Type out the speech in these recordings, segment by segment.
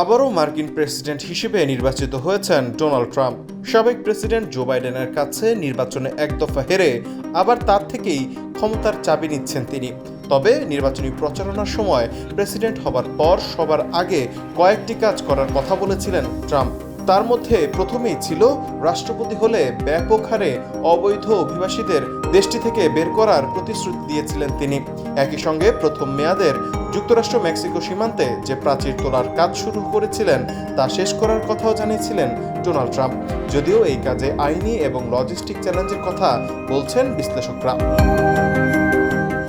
আবারও মার্কিন প্রেসিডেন্ট হিসেবে নির্বাচিত হয়েছেন ডোনাল্ড ট্রাম্প। সাবেক প্রেসিডেন্ট জো বাইডেনের কাছে নির্বাচনে এক দফা হেরে আবার তার থেকেই ক্ষমতার চাবি নিচ্ছেন তিনি। তবে নির্বাচনী প্রচারণার সময় প্রেসিডেন্ট হবার পর সবার আগে কয়েকটি কাজ করার কথা বলেছিলেন ট্রাম্প। তার মধ্যে প্রথমেই ছিল রাষ্ট্রপতি হলে ব্যাপক হারে অবৈধ অভিবাসীদের দেশটি থেকে বের করার প্রতিশ্রুতি দিয়েছিলেন তিনি। একই সঙ্গে প্রথম মেয়াদের যুক্তরাষ্ট্র মেক্সিকো সীমান্তে যে প্রাচীর তোলার কাজ শুরু করেছিলেন, তা শেষ করার কথাও জানিয়েছিলেন ডোনাল্ড ট্রাম্প। যদিও এই কাজে আইনি এবং লজিস্টিক চ্যালেঞ্জের কথা বলছেন বিশ্লেষকরা।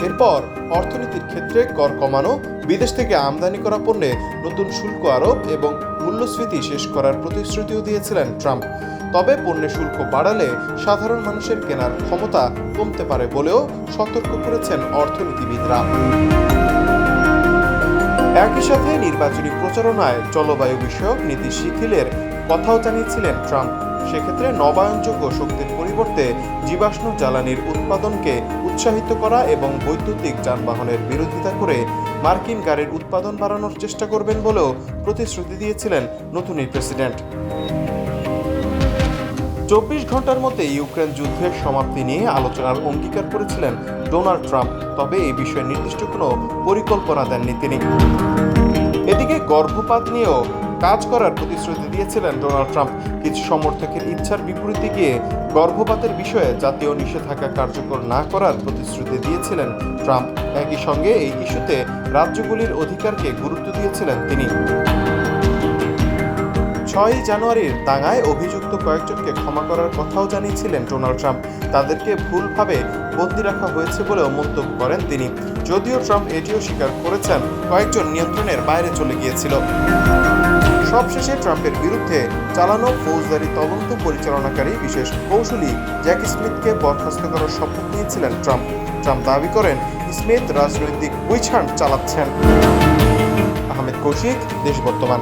এরপর অর্থনীতির ক্ষেত্রে কর কমানো, বিদেশ থেকে আমদানি করা পণ্যে নতুন শুল্ক আরোপ এবং মূল্যস্ফীতি শেষ করার প্রতিশ্রুতিও দিয়েছিলেন ট্রাম্প। তবে পণ্যের শুল্ক বাড়ালে সাধারণ মানুষের কেনার ক্ষমতা কমতে পারে বলেও সতর্ক করেছেন অর্থনীতিবিদরা। একই সাথে নির্বাচনী প্রচারণায় জলবায়ু বিষয়ক নীতি শিথিলের কথাও জানিয়েছিলেন ট্রাম্প। সেক্ষেত্রে নবায়নযোগ্য শক্তির পরিবর্তে জীবাশ্ম জ্বালানির উৎপাদনকে উৎসাহিত করা এবং বৈদ্যুতিক যানবাহনের বিরোধিতা করে মার্কিন গাড়ির উৎপাদন বাড়ানোর চেষ্টা করবেন বলেও প্রতিশ্রুতি দিয়েছিলেন নতুন এই প্রেসিডেন্ট। চব্বিশ ঘণ্টার মধ্যে ইউক্রেন যুদ্ধের সমাপ্তি নিয়ে আলোচনার অঙ্গীকার করেছিলেন ডোনাল্ড ট্রাম্প, তবে এই বিষয়ে নির্দিষ্ট কোনো পরিকল্পনা দেননি তিনি। এদিকে গর্ভপাত নিয়েও কাজ করার প্রতিশ্রুতি দিয়েছিলেন ডোনাল্ড ট্রাম্প। কিছু সমর্থকের ইচ্ছার বিপরীতে গিয়ে গর্ভপাতের বিষয়ে জাতীয় নিষেধাজ্ঞা কার্যকর না করার প্রতিশ্রুতি দিয়েছিলেন ট্রাম্প। একই সঙ্গে এই ইস্যুতে রাজ্যগুলির অধিকারকে গুরুত্ব দিয়েছিলেন তিনি। ছয়ই জানুয়ারির দাঙ্গায় অভিযুক্ত কয়েকজনকে ক্ষমা করার কথাও জানিয়েছিলেন ডোনাল্ড ট্রাম্প। তাদেরকে ভুলভাবে বন্দি রাখা হয়েছে বলেও মন্তব্য করেন তিনি। যদিও ট্রাম্প এটিও স্বীকার করেছেন, কয়েকজন নিয়ন্ত্রণের বাইরে চলে গিয়েছিল। সবশেষে ট্রাম্পের বিরুদ্ধে চালানো ফৌজদারি তদন্ত পরিচালনাকারী বিশেষ কৌশলী জ্যাক স্মিথকে বরখাস্ত করার শপথ নিয়েছিলেন ট্রাম্প। ট্রাম্প দাবি করেন, স্মিথ রাজনৈতিক উইচ হান্ট চালাচ্ছেন। আহমেদ কৌশিক, দেশ বর্তমান।